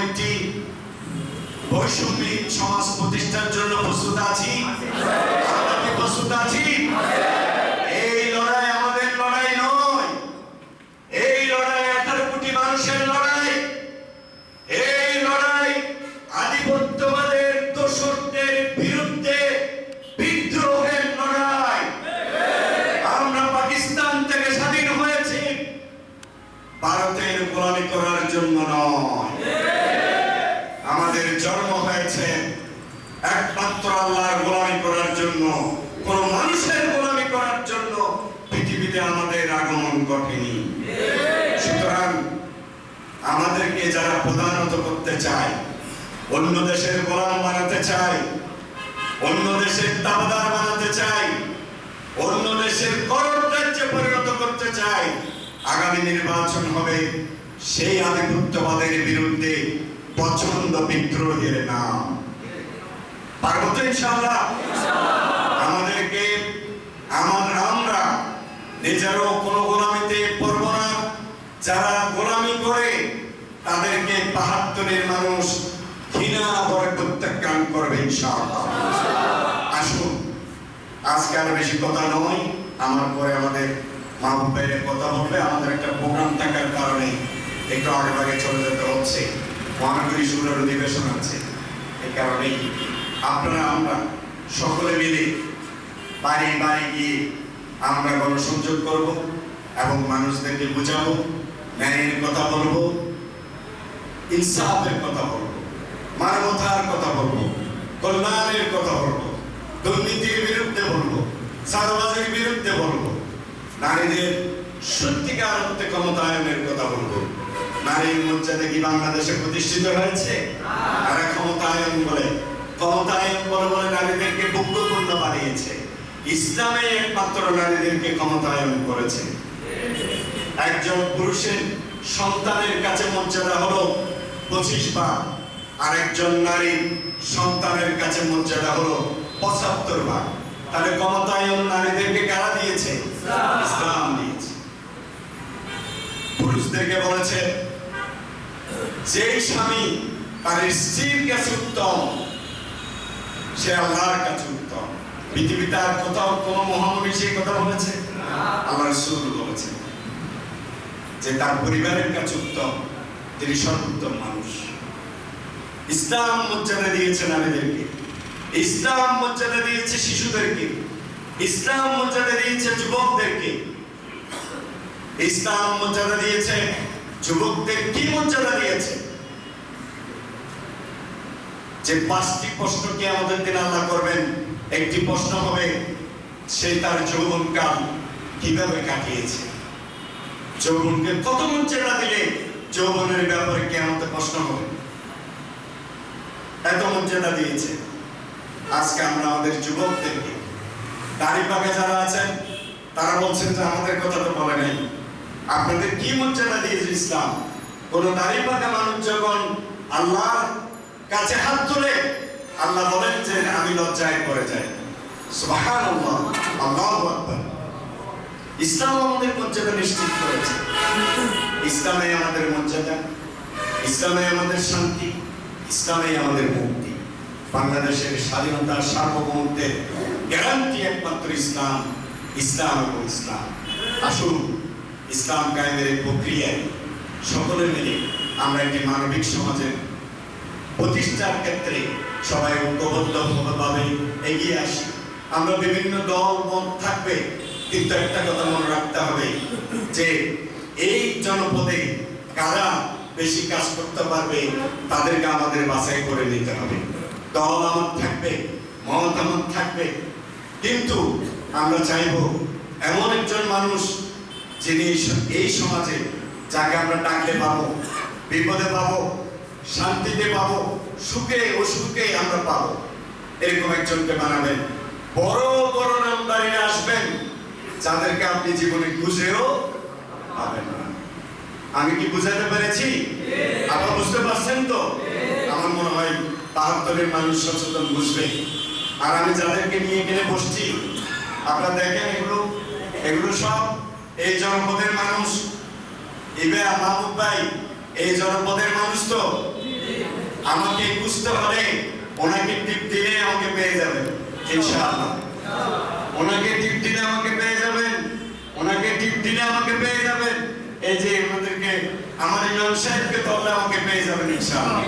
একটি বৈষম্যিক সমাজ প্রতিষ্ঠার জন্য প্রস্তুত আছি? প্রস্তুত আছি এই লড়াই আমাদের লড়াই নয় এই লড়াই আঠারো কোটি মানুষের লড়াই এই লড়াই আধিপত্যবাদের দোষরদের বিরুদ্ধে বিদ্রোহের লড়াই আমরা পাকিস্তান থেকে স্বাধীন হয়েছি ভারতের গোলামি করার জন্য নয় আমাদের জন্ম হয়েছে একমাত্র আল্লাহর গোলামি করার জন্য কোন মানুষের গোলামি করার জন্য পৃথিবীতে আমাদের আগমন ঘটেনি। সুতরাং আমাদেরকে যারা প্রধানত করতে চায় অন্য দেশের গোলাম বানাতে চায় অন্য দেশের দাবাদার বানাতে চায় অন্য দেশের করণ রাজ্যে পরিণত করতে চায় আগামী নির্বাচন হবে সেই আধিপত্যবাদের বিরুদ্ধে পছন্দ বিদ্রোহের নাম। পারব তো ইনশাআল্লাহ? আমাদেরকে আমার আমরা নিজেরও কোনো গোলামিতে পড়ব না। যারা গোলামি করে, তাদেরকে বাহাত্তরের মানুষ ঘৃণা ভরে প্রত্যাখ্যান করবে ইনশাআল্লাহ। আসুন, আজকে আর বেশি কথা নয়, আমার পরে আমাদের মাহবুব ভাইয়ের কথা বলবে। আমাদের একটা প্রোগ্রাম থাকার কারণে একটু আগে আগে চলে যেতে হচ্ছে। মহানগরী সুরের অধিবেশন আছে এই কারণেই আপনারা আমরা সকলে মিলে বাড়ি বাড়ি গিয়ে আমরা গণসংযোগ করব এবং মানুষদেরকে বুঝাবো, ন্যায়ের কথা বলব, ইনসাফের কথা বলব, মানবতার কথা বলব, কল্যাণের কথা বলব, দুর্নীতির বিরুদ্ধে বলব সারবাজের বিরুদ্ধে বলব, নারীদের সত্যিকার অর্থে ক্ষমতায়নের কথা বলব। নারীর মর্যাদা কি বাংলাদেশে প্রতিষ্ঠিত হয়েছে? আর ক্ষমতায়ন বলে ক্ষমতায়ন বলে বলে নারীদেরকে ভোগ্যপূর্ণ বানিয়েছে। ইসলামে একমাত্র নারীদেরকে ক্ষমতায়ন করেছে। একজন পুরুষের সন্তানের কাছে মর্যাদা হলো পঁচিশ বার আর একজন নারীর সন্তানের কাছে মর্যাদা হলো পঁচাত্তর বার। তাহলে ক্ষমতায়ন নারীদেরকে কারা দিয়েছে? ইসলাম। দিয়েছে। পুরুষদেরকে বলেছে যেই স্বামী তার স্ত্রীর কাছে উত্তম সে আল্লাহর কাছে পৃথিবীতে আর কোথাও কোনো মহানবী সেই কথা বলেছে? আল্লাহ রসুল বলেছে যে তার পরিবারের কাছে উত্তম, তিনি সর্বোত্তম মানুষ। ইসলাম মর্যাদা দিয়েছে নারীদেরকে। ইসলাম মর্যাদা দিয়েছে শিশুদেরকে। ইসলাম মর্যাদা দিয়েছে যুবকদেরকে। ইসলাম মর্যাদা দিয়েছে যুবকদের কি মর্যাদা দিয়েছে? যে পাঁচটি প্রশ্নকে আমাদের দিন আল্লাহ করবেন? একটি প্রশ্ন হবে, সে তার যৌবনকাল কীভাবে কাটিয়েছে? যৌবনকে কত মর্যাদা দিলে যৌবনের ব্যাপারে কে আমাদের প্রশ্ন হবে? এত মর্যাদা দিয়েছে। আজকে আমরা আমাদের যুবকদেরকে, দাড়ি পাকে যারা আছেন, তারা বলছেন যে আমাদের কথা তো বলে নাই। আপনাদের কি মর্যাদা দিয়েছে ইসলাম? কোন দাড়ি পাকা মানুষ যখন আল্লাহর কাছে হাত তুলে, আল্লাহ বলেন যে, আমি লজ্জায় পড়ে আল্লাহু ইসলাম আমাদের মর্যাদা নিশ্চিত করেছে। ইসলামে আমাদের মর্যাদা। ইসলামে আমাদের শান্তি। ইসলামে আমাদের মুক্তি। বাংলাদেশের স্বাধীনতা সার্বভৌমত্বের গ্যারান্টি একমাত্র ইসলাম ইসলাম এবং ইসলাম। আসুন, ইসলাম কায়েমের প্রক্রিয়ায় সকলে মিলে আমরা একটি মানবিক সমাজের প্রতিষ্ঠার ক্ষেত্রে সবাই ঐক্যবদ্ধভাবে এগিয়ে আসি। আমরা বিভিন্ন দল, মত থাকবে, কিন্তু একটা কথা মনে রাখতে হবে যে এই জনপদে কারা বেশি কাজ করতে পারবে, তাদেরকে আমাদের বাছাই করে নিতে হবে। দল আমার থাকবে, মত আমার থাকবে, কিন্তু আমরা চাইব এমন একজন মানুষ যিনি এই সমাজে যাকে আমরা ডাকলে পাবো, বিপদে পাবো শান্তিতে পাবো, সুখে অসুখে আমরা পাবো। এরকম একজনকে বানাবেন। বড় বড় নামদারিরা আসবেন, যাদেরকে আপনি জীবনে খুঁজেও পাবেন না। আমি কি বুঝাতে পেরেছি? আপনারা বুঝতে পারছেন তো? আমার মনে হয় বাহাত্তরের মানুষ সচেতন বুঝবে। আর আমি যাদেরকে নিয়ে গেলে বসছি, আপনারা দেখেন এগুলো এগুলো সব এই জনপদের মানুষ। ইবে মাহমুদ ভাই, এই জনপদের মানুষ তো। আমাকে বুঝতে হলে ওনাকে টিপ দিলে আমাকে পেয়ে যাবেন, ইনশাআল্লাহ। ওনাকে টিপ দিলে আমাকে পেয়ে যাবেন, ওনাকে টিপ দিলে আমাকে পেয়ে যাবেন। এই যে আমাদেরকে আমার ইমাম সাহেবকে ধরলে আমাকে পেয়ে যাবেন, ইনশাআল্লাহ।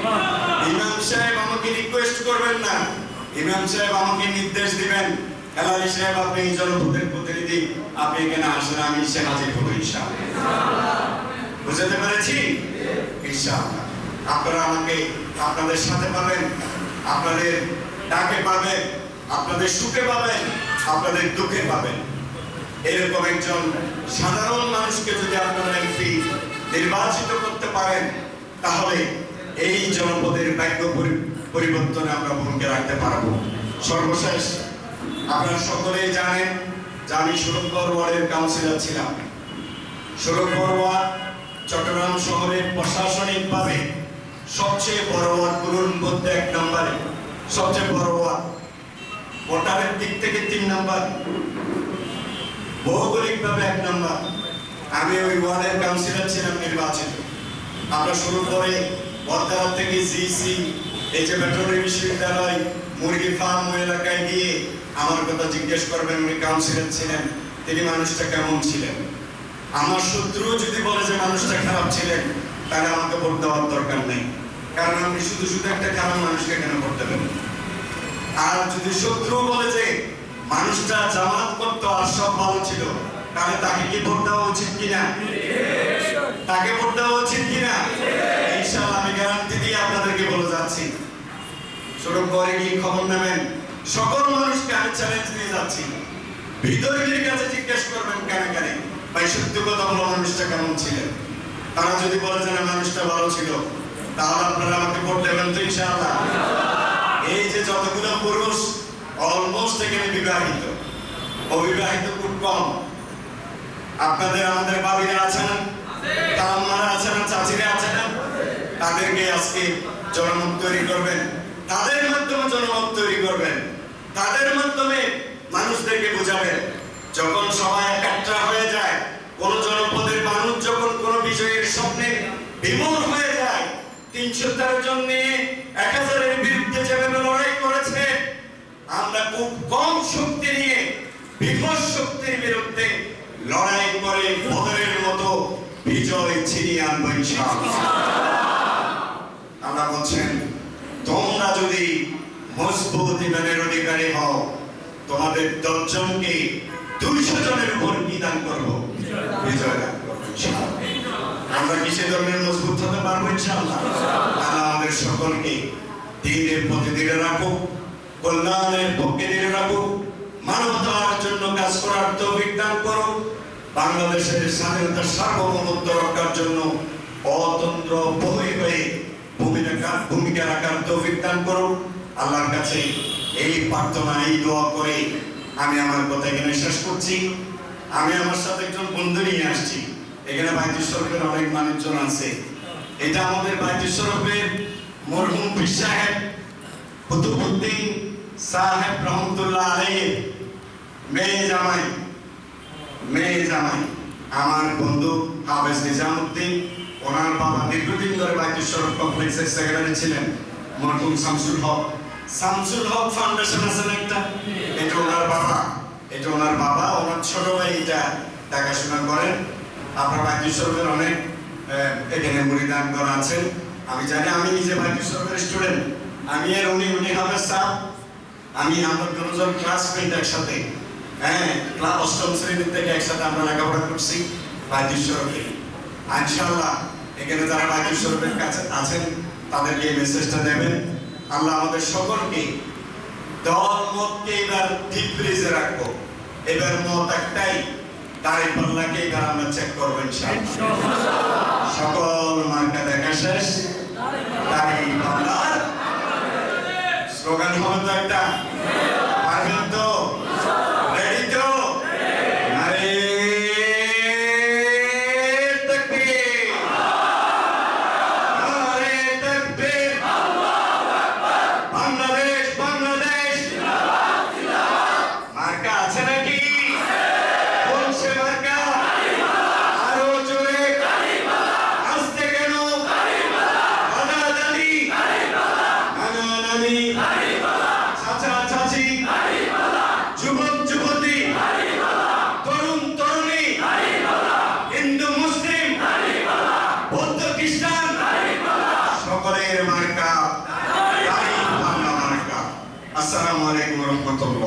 ইমাম সাহেব আমাকে রিকোয়েস্ট করবেন না। ইমাম সাহেব আমাকে নির্দেশ দিবেন হেলালি সাহেব, আপনি জনপদের প্রতিনিধি, আপনি এখানে আসেন, আমি এসে হাজির হব, ইনশাআল্লাহ। বুঝতে পেরেছি? ইনশাআল্লাহ। আপনারা আমাকে আপনাদের সাথে পাবেন, আপনাদের ডাকে পাবেন, আপনাদের সুখে পাবেন, আপনাদের দুঃখে পাবেন। এরকম একজন সাধারণ মানুষকে যদি আপনারা এমপি নির্বাচিত করতে পারেন, তাহলে এই জনপদের ভাগ্য পরি- পরিবর্তনে আমরা ভূমিকা রাখতে পারব। সর্বশেষ, আপনারা সকলেই জানেন যে আমি সুরক্ষর ওয়ার্ডের কাউন্সিলর ছিলাম। সুরক্ষর ওয়ার্ড চট্টগ্রাম শহরের প্রশাসনিকভাবে সবচেয়ে বড় ওয়ার্ডগুলোর মধ্যে এক নম্বরে। সবচেয়ে বড় ওয়ার্ড। ভোটারের দিক থেকে তিন নম্বর। ভৌগোলিকভাবে এক নম্বর। আমি ওই ওয়ার্ডের কাউন্সিলর ছিলাম নির্বাচিত। আমরা শুরু করে বর্তমান থেকে জিসি এই যে ভেটেরিনারি বিশ্ববিদ্যালয়, মুরগি ফার্ম ওই এলাকায় গিয়ে আমার কথা জিজ্ঞেস করবেন, উনি কাউন্সিলর ছিলেন, তিনি মানুষটা কেমন ছিলেন? আমার শত্রু যদি বলে যে মানুষটা খারাপ ছিলেন তাহলে আমাকে ভোট দেওয়ার দরকার নেই। কারণ আপনি শুধু শুধু একটা খারাপ মানুষকে কেন ভোট দেবেন? আর যদি শত্রু বলে যে, মানুষটা জামাত করতো আর সব ভালো ছিল, তাহলে তাকে কি ভোট দেওয়া উচিত কিনা? তাকে ভোট দেওয়া উচিত কিনা? ইনশাআল্লাহ আমি গ্যারান্টি দিয়ে আপনাদেরকে বলে যাচ্ছি। ছোট পরে গিয়ে খবর নেবেন। সকল মানুষকে আমি চ্যালেঞ্জ দিয়ে যাচ্ছি। বিদর্মীর কাছে জিজ্ঞেস করবেন কেন কেন ভাই, সত্যি কথা বলো, মানুষটা কেমন ছিলেন? তারা যদি বলে যে না, মানুষটা ভালো ছিল, তাহলে আপনারা আমাকে ভোট দেবেন তো ইনশাআল্লাহ। এই যে যতগুলো পুরুষ অলমোস্ট এখানে বিবাহিত। অবিবাহিত খুব কম। আপনাদের আমাদের বাবিরা আছে না চাচিরা তাদেরকে আজকে জনমত তৈরি করবেন। তাদের মাধ্যমে জনমত তৈরি করবেন। তাদের মাধ্যমে মানুষদেরকে বোঝাবেন। যখন সবাই একটা হয়ে যায়, কোন জনপদের যখন কোন বিষয়ের স্বপ্নে বিমূল হয়ে যায়, তিনশো তেরো জন নিয়ে এক হাজারের বিরুদ্ধে যেভাবে লড়াই করেছে, আমরা খুব কম শক্তি নিয়ে বিপদ শক্তির বিরুদ্ধে লড়াই করে বদরের মতো বিজয় ছিনিয়ে আনব আমরা বলছেন, তোমরা যদি মজবুত ইমানের অধিকারী হও, তোমাদের দশজনকে দুইশো জনের উপর নিদান করব, বিজয় ইনশাআল্লাহ। আমরা কিসে ধর্মের মজবুত হতে পারব ইনশাআল্লাহ? আল্লাহ আমাদের সকলকে দিনের প্রতি দিনে রাখুক কল্যাণের পক্ষে দিনে রাখুক মানবতার জন্য কাজ করার তৌফিক দান করুক বাংলাদেশের স্বাধীনতার সার্বভৌমত্ব রক্ষার জন্য অতন্ত্র বহি হয়ে ভূমিকা ভূমিকা রাখার তৌফিক দান করুক আল্লাহর কাছে এই প্রার্থনা, এই দোয়া করে আমি আমার কথা এখানে শেষ করছি। আমি আমার সাথে একজন বন্ধু নিয়ে আসছি। এখানে বাইতুল শরীফের অনেক মানুষজন আছে। এটা আমাদের বাইতুল শরীফের মরহুম পীর সাহেব কুতুবুদ্দিন সাহেব রহমতুল্লাহ আলাইহির মেয়ে জামাই। মেয়ে জামাই। আমার বন্ধু হাফেজ নিজামুদ্দিন, ওনার বাবা দীর্ঘদিন ধরে বাইতুল শরীফ কমপ্লেক্সের সেক্রেটারি ছিলেন, মরহুম শামসুল হক। শামসুল হক ফাউন্ডেশন আছে না একটা? এটা ওনার বাবা। এটা ওনার বাবা, ওনার ছোট ভাই এটা দেখাশোনা করেন। আপনার বাইতুল শরীফের অনেক এখানে মুড়িদান করা আছেন আমি জানি আমি নিজে বাইতুল শরীফের স্টুডেন্ট আমি আর উনি উনি হাফেজ সাহেব আমি আমরা দুজন ক্লাস ক্লাসমেট একসাথে। হ্যাঁ ক্লাস অষ্টম শ্রেণির থেকে একসাথে আমরা লেখাপড়া করছি বাইতুল শরীফে ইনশাআল্লাহ, এখানে যারা বাইতুল শরীফের কাছে আছেন, তাদেরকে এই মেসেজটা দেবেন। আল্লাহ আমাদের সকলকে দল মতকে এবার ঠিক ব্রিজে রাখব। এবার মত একটাই দাড়ি পাল্লাকে গ্রামে আমরা চেক করবেন সকল মার্কা দেখা শেষ। তাই পাল্লার স্লোগান হবে তো একটা? 我们。